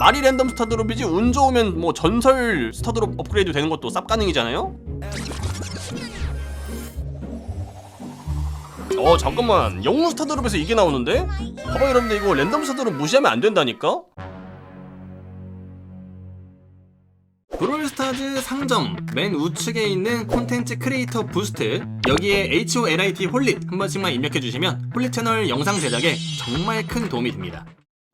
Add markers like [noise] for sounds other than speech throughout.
말이 랜덤 스타드롭이지 운 좋으면 뭐 전설 스타드롭 업그레이드 되는 것도 쌉 가능이잖아요? 어 잠깐만 영웅 스타드롭에서 이게 나오는데? 봐봐 여러분들 이거 랜덤 스타드롭 무시하면 안 된다니까? 브롤스타즈 상점 맨 우측에 있는 콘텐츠 크리에이터 부스트 여기에 HOLIT 홀릿 한 번씩만 입력해주시면 홀릿 채널 영상 제작에 정말 큰 도움이 됩니다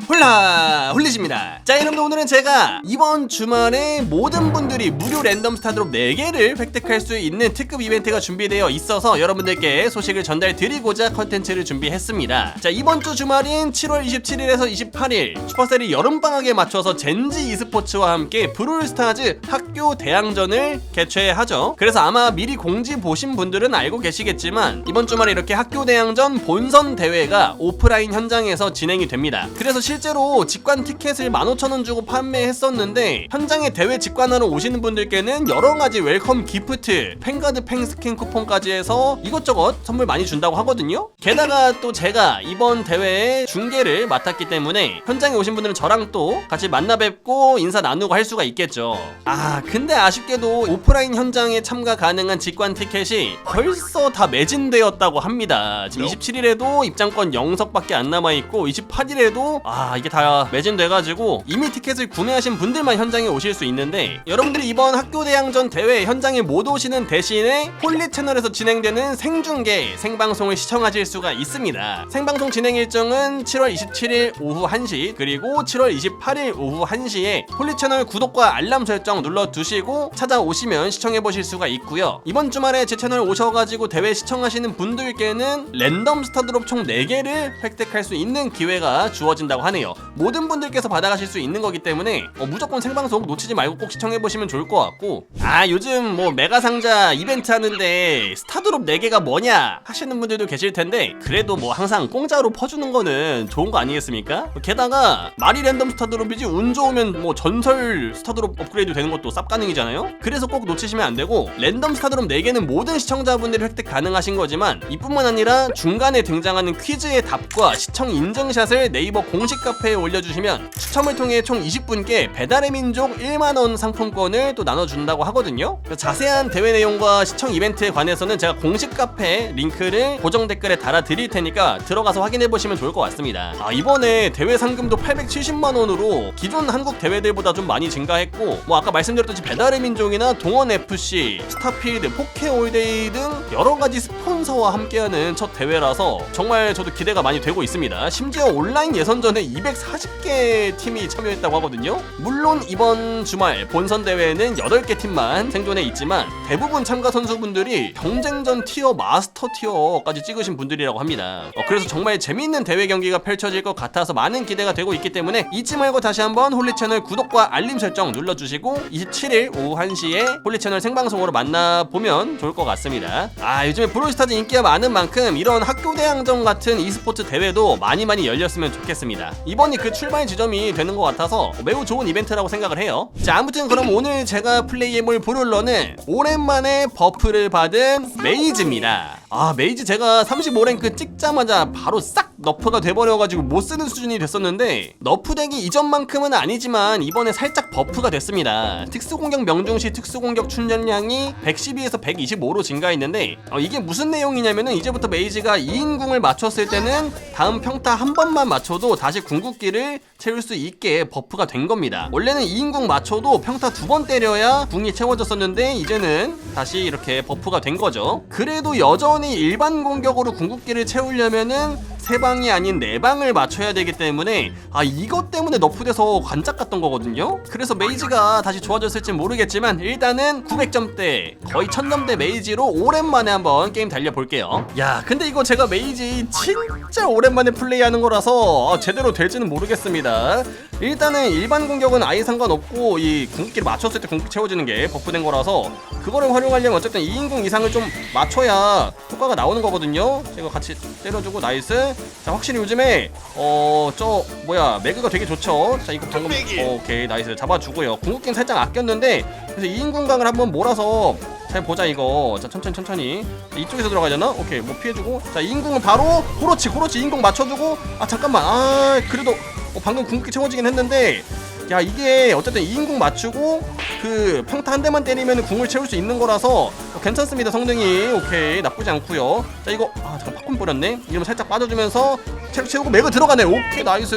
홀라 홀릿입니다. 자 여러분들 오늘은 제가 이번 주말에 모든 분들이 무료 랜덤 스타드롭 4개를 획득할 수 있는 특급 이벤트가 준비되어 있어서 여러분들께 소식을 전달드리고자 컨텐츠를 준비했습니다. 자 이번 주 주말인 7월 27일에서 28일 슈퍼셀이 여름방학에 맞춰서 젠지 e스포츠와 함께 브롤스타즈 학교 대항전을 개최하죠. 그래서 아마 미리 공지 보신 분들은 알고 계시겠지만 이번 주말에 이렇게 학교 대항전 본선 대회가 오프라인 현장에서 진행이 됩니다. 그래서 실 제로 직관 티켓을 15,000원 주고 판매했었는데 현장에 대회 직관하러 오시는 분들께는 여러 가지 웰컴 기프트 팬가드 팬 스킨 쿠폰까지 해서 이것저것 선물 많이 준다고 하거든요. 게다가 또 제가 이번 대회에 중계를 맡았기 때문에 현장에 오신 분들은 저랑 또 같이 만나 뵙고 인사 나누고 할 수가 있겠죠. 아 근데 아쉽게도 오프라인 현장에 참가 가능한 직관 티켓이 벌써 다 매진되었다고 합니다. 지금 27일에도 입장권 0석밖에 안 남아 있고 28일에도 아 이게 다 매진돼가지고 이미 티켓을 구매하신 분들만 현장에 오실 수 있는데 여러분들이 이번 학교 대항전 대회 현장에 못 오시는 대신에 홀리 채널에서 진행되는 생중계 생방송을 시청하실 수가 있습니다. 생방송 진행 일정은 7월 27일 오후 1시 그리고 7월 28일 오후 1시에 홀리 채널 구독과 알람 설정 눌러두시고 찾아오시면 시청해보실 수가 있고요. 이번 주말에 제 채널 오셔가지고 대회 시청하시는 분들께는 랜덤 스타드롭 총 4개를 획득할 수 있는 기회가 주어진다고 하네요 모든 분들께서 받아가실 수 있는 거기 때문에 어, 무조건 생방송 놓치지 말고 꼭 시청해보시면 좋을 것 같고 아 요즘 뭐 메가 상자 이벤트 하는데 스타드롭 4개가 뭐냐 하시는 분들도 계실 텐데 그래도 뭐 항상 공짜로 퍼주는 거는 좋은 거 아니겠습니까? 게다가 말이 랜덤 스타드롭이지 운 좋으면 뭐 전설 스타드롭 업그레이드 되는 것도 쌉 가능이잖아요? 그래서 꼭 놓치시면 안 되고 랜덤 스타드롭 4개는 모든 시청자분들이 획득 가능하신 거지만 이뿐만 아니라 중간에 등장하는 퀴즈의 답과 시청 인증샷을 네이버 공식 카페에 올려주시면 추첨을 통해 총 20분께 배달의 민족 1만원 상품권을 또 나눠준다고 하거든요. 자세한 대회 내용과 시청 이벤트에 관해서는 제가 공식 카페 링크를 고정 댓글에 달아 드릴 테니까 들어가서 확인해 보시면 좋을 것 같습니다. 아 이번에 대회 상금도 870만원으로 기존 한국 대회들보다 좀 많이 증가했고 뭐 아까 말씀드렸듯이 배달의 민족이나 동원FC 스타필드 포케올데이 등 여러가지 스폰서와 함께하는 첫 대회라서 정말 저도 기대가 많이 되고 있습니다. 심지어 온라인 예선전에 240개 팀이 참여했다고 하거든요. 물론 이번 주말 본선 대회는 8개 팀만 생존해 있지만 대부분 참가 선수분들이 경쟁전 티어 마스터 티어까지 찍으신 분들이라고 합니다. 어, 그래서 정말 재미있는 대회 경기가 펼쳐질 것 같아서 많은 기대가 되고 있기 때문에 잊지 말고 다시 한번 홀리 채널 구독과 알림 설정 눌러주시고 27일 오후 1시에 홀리 채널 생방송으로 만나보면 좋을 것 같습니다. 아 요즘에 브롤스타즈 인기가 많은 만큼 이런 학교 대항전 같은 e스포츠 대회도 많이 많이 열렸으면 좋겠습니다. 이번이 그 출발 지점이 되는 것 같아서 매우 좋은 이벤트라고 생각을 해요. 자, 아무튼 그럼 오늘 제가 플레이해볼 브롤러는 오랜만에 버프를 받은 메이즈입니다. 아, 메이즈 제가 35랭크 찍자마자 바로 싹 너프가 돼버려가지고 못 쓰는 수준이 됐었는데 너프덱이 이전만큼은 아니지만 이번에 살짝 버프가 됐습니다. 특수공격 명중시 특수공격 충전량이 112에서 125로 증가했는데 어, 이게 무슨 내용이냐면은 이제부터 메이지가 2인궁을 맞췄을 때는 다음 평타 한 번만 맞춰도 다시 궁극기를 채울 수 있게 버프가 된 겁니다. 원래는 2인궁 맞춰도 평타 두 번 때려야 궁이 채워졌었는데 이제는 다시 이렇게 버프가 된 거죠. 그래도 여전히 일반 공격으로 궁극기를 채우려면은 세 방이 아닌 네 방을 맞춰야 되기 때문에 아 이것 때문에 너프돼서 관짝 갔던 거거든요. 그래서 메이지가 다시 좋아졌을지 모르겠지만 일단은 900점대 거의 1000점대 메이지로 오랜만에 한번 게임 달려볼게요. 야 근데 이거 제가 메이지 진짜 오랜만에 플레이하는 거라서 아, 제대로 될지는 모르겠습니다. 일단은 일반 공격은 아예 상관없고 이 궁극기를 맞췄을 때 궁극기 채워지는 게 버프된 거라서 그거를 활용하려면 어쨌든 2인궁 이상을 좀 맞춰야 효과가 나오는 거거든요. 제가 같이 때려주고 나이스. 자 확실히 요즘에 어 저 뭐야 매그가 되게 좋죠. 자 이거 방금 어, 오케이 나이스 잡아주고요. 궁극기는 살짝 아꼈는데 그래서 2인궁 강을 한번 몰아서 잘 보자 이거. 자 천천히 천천히. 이쪽에서 들어가야 되나? 오케이 뭐 피해주고. 자 2인궁은 바로 그렇지 그렇지 2인궁 맞춰주고. 아 잠깐만. 아 그래도 어, 방금 궁극기 채워지긴 했는데. 야 이게 어쨌든 2인궁 맞추고 그 평타 한 대만 때리면 궁을 채울 수 있는 거라서 어, 괜찮습니다 성능이. 오케이 나쁘지 않고요. 자 이거 아 잠깐 팝콘 뿌렸네. 이러면 살짝 빠져주면서 체력 채우고 매그 들어가네 오케이 나이스.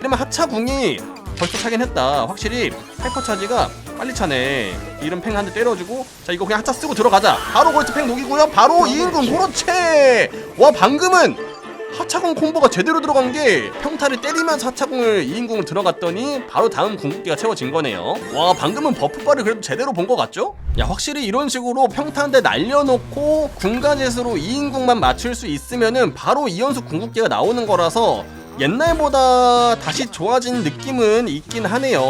이러면 하차 궁이 벌써 차긴 했다. 확실히 하이퍼 차지가 빨리 차네 이런 팽한 대 때려주고 자 이거 그냥 하차 쓰고 들어가자 바로 골트 팽 녹이고요 바로 2인궁 그렇지 와 방금은 하차공 콤보가 제대로 들어간 게 평타를 때리면서 하차공을 2인궁을 들어갔더니 바로 다음 궁극기가 채워진 거네요. 와 방금은 버프바를 그래도 제대로 본 것 같죠? 야 확실히 이런 식으로 평타 한 대 날려놓고 궁가젯으로 2인궁만 맞출 수 있으면은 바로 2연속 궁극기가 나오는 거라서 옛날보다 다시 좋아진 느낌은 있긴 하네요.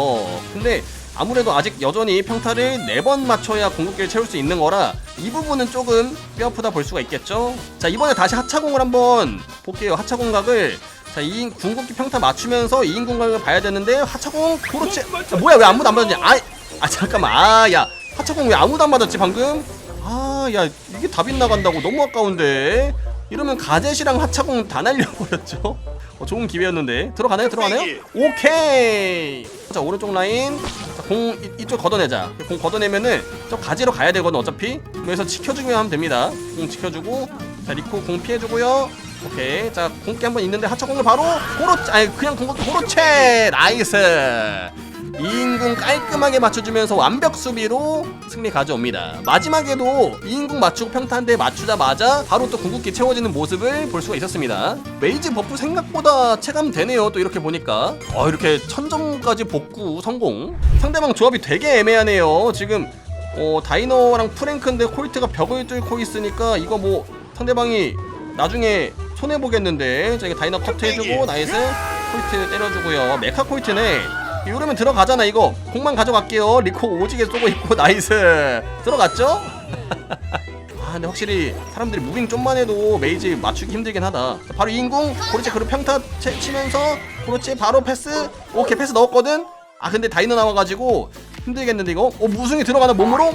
근데 아무래도 아직 여전히 평타를 4번 맞춰야 궁극기를 채울 수 있는 거라 이 부분은 조금 뼈아프다 볼 수가 있겠죠? 자 이번에 다시 하차공을 한번 볼게요. 하차공각을. 자 2인 궁극기 평타 맞추면서 2인 궁각을 봐야 되는데 하차공 그렇지 야, 뭐야 왜 아무도 안 맞았냐? 아, 아 잠깐만. 아 야 하차공 왜 아무도 안 맞았지 방금? 아 야 이게 다 빗나간다고 너무 아까운데. 이러면 가젯이랑 하차공 다 날려버렸죠 어, 좋은 기회였는데 들어가나요? 들어가나요? 오케이. 자 오른쪽 라인 자, 공 이, 쪽 걷어내자. 공 걷어내면은 저 가지로 가야 되거든 어차피. 그래서 지켜주기만 하면 됩니다. 공 지켜주고 자 리코 공 피해주고요. 오케이 자 공기 한번 있는데 하차 공을 바로 고로 아니 그냥 공격도 고로채 나이스. 인 1군 깔끔하게 맞춰주면서 완벽 수비로 승리 가져옵니다. 마지막에도 2인공 맞추고 평탄대 맞추자마자 바로 또 궁극기 채워지는 모습을 볼 수가 있었습니다. 메이지 버프 생각보다 체감되네요. 또 이렇게 보니까 아, 이렇게 천정까지 복구 성공. 상대방 조합이 되게 애매하네요. 지금 어, 다이너랑 프랭크인데 콜트가 벽을 뚫고 있으니까 이거 뭐 상대방이 나중에 손해보겠는데 저기 다이너 커트 해주고 그 나이스 콜트 때려주고요 메카 콜트네 이러면 들어가잖아 이거. 공만 가져갈게요. 리코 오지게 쏘고 있고 [laughs] 나이스. 들어갔죠? [laughs] 아 근데 확실히 사람들이 무빙 좀만 해도 메이지 맞추기 힘들긴 하다. 자, 바로 인궁 그렇지 그리고 평타 치- 치면서 그렇지 바로 패스. 오케이 패스 넣었거든? 아 근데 다이너 나와가지고 힘들겠는데 이거? 어 무승이 들어가는 몸으로?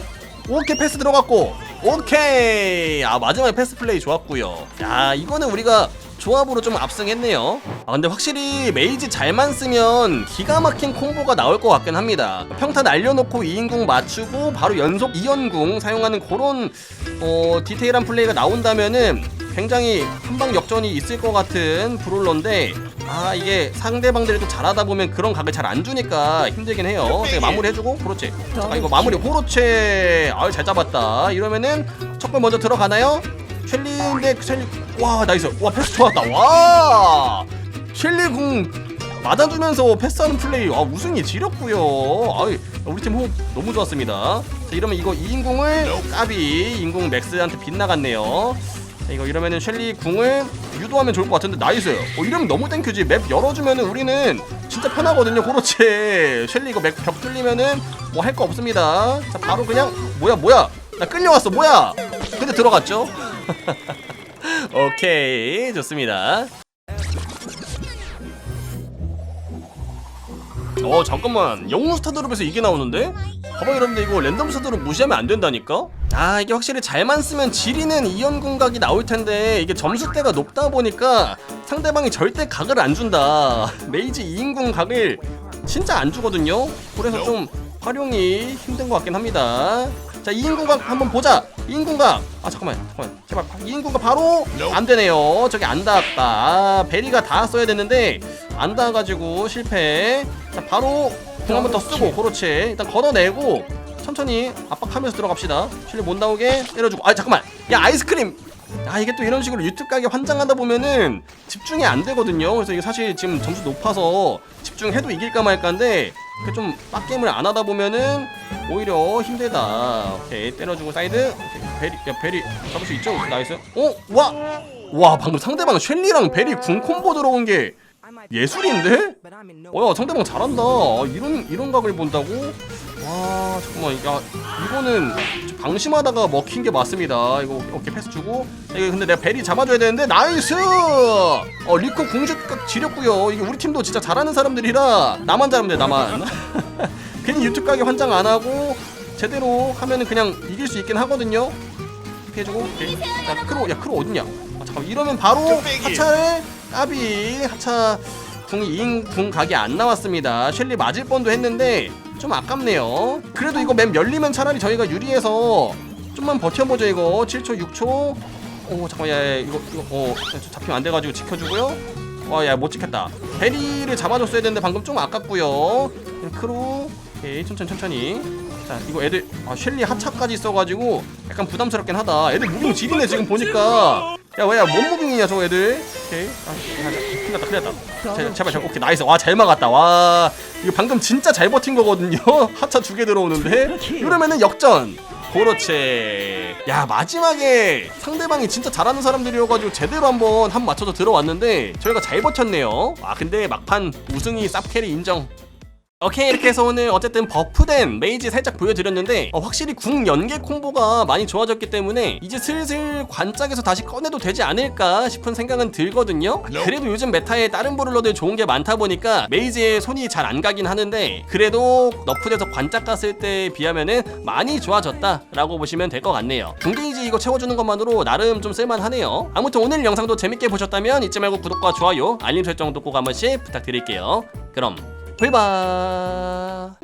오케이 패스 들어갔고. 오케이. 아 마지막에 패스 플레이 좋았고요. 야 이거는 우리가 조합으로 좀 압승했네요. 아 근데 확실히 메이지 잘만 쓰면 기가 막힌 콤보가 나올 것 같긴 합니다. 평타 날려놓고 2인궁 맞추고 바로 연속 2연궁 사용하는 그런 어, 디테일한 플레이가 나온다면은 굉장히 한방 역전이 있을 것 같은 브롤러인데 아 이게 상대방들이 또 잘하다 보면 그런 각을 잘 안 주니까 힘들긴 해요. 되게 마무리 해주고 그렇지. 잠깐 이거 마무리 호로체 아유 잘 잡았다. 이러면은 첫골 먼저 들어가나요? 셸리인데 셸리 와 나이스. 와 패스 좋았다. 와. 셸리 궁 맞아주면서 패스하는 플레이. 와 우승이 지렸고요. 아이 우리 팀 호흡 너무 좋았습니다. 자 이러면 이거 2인궁을 까비 인궁 맥스한테 빗나갔네요. 자 이거 이러면은 셸리 궁을 유도하면 좋을 것 같은데 나이스. 어 이러면 너무 땡큐지. 맵 열어주면은 우리는 진짜 편하거든요 그렇지 셸리 이거 맥벽 뚫리면은 뭐 할 거 없습니다. 자 바로 그냥 뭐야 뭐야. 나 끌려왔어 뭐야. 근데 들어갔죠 [laughs] 오케이 좋습니다. 어 잠깐만. 영웅 스타 드롭에서 이게 나오는데? 봐봐 여러분들. 이거 랜덤 스타 드롭 무시하면 안 된다니까? 아 이게 확실히 잘만 쓰면 지리는 이연궁 각이 나올 텐데 이게 점수대가 높다 보니까 상대방이 절대 각을 안 준다. [laughs] 메이지 2인궁 각을 진짜 안 주거든요? 그래서 좀 활용이 힘든 것 같긴 합니다 자 2인궁각 한번 보자. 2인궁각 아 잠깐만 잠깐만. 제발 2인궁각 바로 안 되네요. 저기 안 닿았다. 아, 베리가 닿았어야 됐는데 안 닿아가지고 실패. 자 바로 공 한 번 더 쓰고 그렇지. 일단 걷어내고 천천히 압박하면서 들어갑시다. 실리 못 나오게 때려주고. 아 잠깐만. 야 아이스크림. 아 이게 또 이런 식으로 유튜브 가게 환장하다 보면은 집중이 안 되거든요. 그래서 이게 사실 지금 점수 높아서 집중해도 이길까 말까인데 이렇게 좀 빡게임을 안 하다 보면은 오히려 힘들다 오케이 때려주고 사이드 오케이 베리 야 베리 잡을 수 있죠 나이스 어? 와! 와 방금 상대방 셸리랑 베리 궁 콤보 들어온 게 예술인데? 어야 상대방 잘한다. 아, 이런 이런 각을 본다고? 와 잠깐만 야 이거는 방심하다가 먹힌 게 맞습니다. 이거 오케이 패스 주고. 이거 근데 내가 베리 잡아줘야 되는데 나이스! 어 리코 궁슛 지렸고요. 이게 우리 팀도 진짜 잘하는 사람들이라 나만 잘하면 돼 나만. [laughs] 괜히 유튜브 가게 환장 안 하고 제대로 하면은 그냥 이길 수 있긴 하거든요. 피해주고. 오케이. 야 크로 야 크로 어딨냐? 아 잠깐 이러면 바로 하차를 까비 하차 궁 2인 궁 각이 안 나왔습니다. 셸리 맞을 뻔도 했는데 좀 아깝네요. 그래도 이거 맵 열리면 차라리 저희가 유리해서 좀만 버텨보죠 이거. 7초 6초. 오 잠깐만 야, 야 이거 이거 어 잡히면 안 돼가지고 지켜주고요. 와야 못 지켰다. 베리를 잡아줬어야 되는데 방금 좀 아깝고요. 크로 오케이 천천히 천천히. 자 이거 애들 아 셸리 하차까지 있어가지고 약간 부담스럽긴 하다. 애들 무빙 지리네 지금 보니까 야 뭐야 뭔 무빙이냐 저 애들? 오케이. 아 큰일 났다 큰일 났다. 제발 제발 제발 오케이 나이스. 와 잘 막았다. 와. 이거 방금 진짜 잘 버틴 거거든요. [laughs] 하차 두 개 들어오는데. 이러면은 역전. 그렇지. 야 마지막에 상대방이 진짜 잘하는 사람들이어가지고 제대로 한번 한 맞춰서 들어왔는데 저희가 잘 버텼네요. 아 근데 막판 우승이 쌉캐리 인정 오케이 이렇게 해서 오늘 어쨌든 버프된 메이지 살짝 보여드렸는데 어, 확실히 궁 연계 콤보가 많이 좋아졌기 때문에 이제 슬슬 관짝에서 다시 꺼내도 되지 않을까 싶은 생각은 들거든요. 그래도 요즘 메타에 다른 브롤러들 좋은 게 많다 보니까 메이지에 손이 잘 안 가긴 하는데 그래도 너프돼서 관짝 갔을 때에 비하면은 많이 좋아졌다 라고 보시면 될 것 같네요. 궁게이지 이거 채워주는 것만으로 나름 좀 쓸만하네요. 아무튼 오늘 영상도 재밌게 보셨다면 잊지 말고 구독과 좋아요 알림 설정도 꼭 한 번씩 부탁드릴게요. 그럼 불바